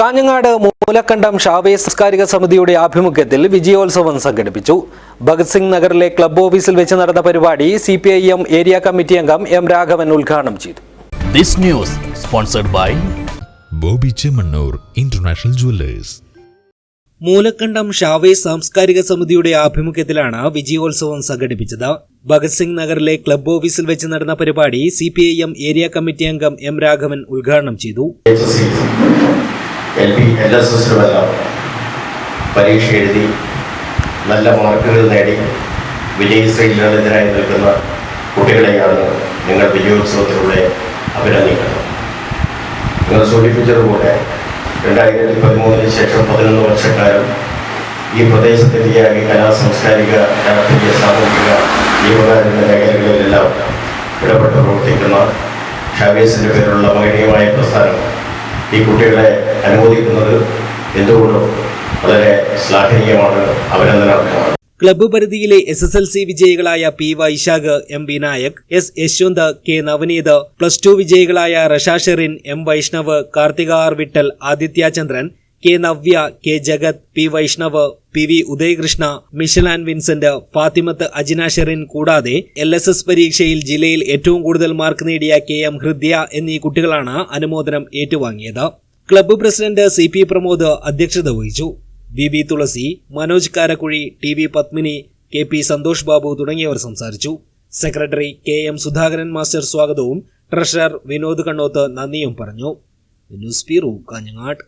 കാഞ്ഞങ്ങാട് മൂലക്കണ്ടം ഷാവേ സാംസ്കാരിക സമിതിയുടെ ആഭിമുഖ്യത്തിൽ വിജയോത്സവം സംഘടിപ്പിച്ചു. ഭഗത് സിംഗ് നഗറിലെ ക്ലബ് ഓഫീസിൽ വെച്ച് നടന്ന പരിപാടി സി ഏരിയ കമ്മിറ്റി അംഗം എം രാഘവൻ ഉദ്ഘാടനം ചെയ്തു. This news sponsored by Boby Chemmanur international jewellers. Moolakkandam ഷാവേ സാംസ്കാരിക സമിതിയുടെ ആഭിമുഖ്യത്തിലാണ് വിജയോത്സവം സംഘടിപ്പിച്ചത്. ഭഗത് സിംഗ് നഗറിലെ ക്ലബ് ഓഫീസിൽ വെച്ച് നടന്ന പരിപാടി സി ഏരിയ കമ്മിറ്റി അംഗം എം രാഘവൻ ഉദ്ഘാടനം ചെയ്തു. എൽ പി എൽ എസ് എസിലുമെല്ലാം പരീക്ഷ എഴുതി നല്ല മാർക്കുകൾ നേടി വിജയശ്രീലളിതരായി നിൽക്കുന്ന കുട്ടികളെയാണ് നിങ്ങൾ വിജയോത്സവത്തിലൂടെ അഭിനന്ദിക്കുന്നത്. നിങ്ങൾ സൂചിപ്പിച്ചതുപോലെ രണ്ടായിരത്തി പതിമൂന്നിന് ശേഷം പതിനൊന്ന് വർഷക്കാലം ഈ പ്രദേശത്തിന്റെയാകെ കലാ സാംസ്കാരിക രാഷ്ട്രീയ സാമൂഹിക ജീവകാരുണ്യ മേഖലകളിലെല്ലാം ഇടപെട്ട് പ്രവർത്തിക്കുന്ന ഷാവേസിന്റെ പേരിലുള്ള മഹനീയമായ പ്രസ്ഥാനം ഈ കുട്ടികളെ അനുമോദിക്കുന്നത് എന്തുകൊണ്ടും വളരെ ശ്ലാഘനീയമാണ് അഭിനന്ദനാർഹമാണ്. ക്ലബ്ബ് പരിധിയിലെ S S L C വിജയികളായ P Vaishakh M Vinayak S Yashwanth K Navaneeth plus two വിജയികളായ Rashasherin M Vaishnav Karthika R Vittal Aditya Chandran K Navya K Jagat P Vaishnav P V Udayakrishna Mishal and Vincent Fathimath Ajina Sherin കൂടാതെ L S S പരീക്ഷയിൽ ജില്ലയിൽ ഏറ്റവും കൂടുതൽ mark നേടിയ K M Hridya എന്നീ കുട്ടികളാണ് അനുമോദനം ഏറ്റുവാങ്ങിയത്. Club president C P Pramod അധ്യക്ഷത വഹിച്ചു. V B Thulasi Manoj Karakuzhi T V Padmini K P Santhosh Babu തുടങ്ങിയവർ സംസാരിച്ചു. Secretary K M Sudhakaran master സ്വാഗതവും ട്രഷറർ വിനോദ് കണ്ണോത്ത് നന്ദിയും പറഞ്ഞു. News bureau Kanhangad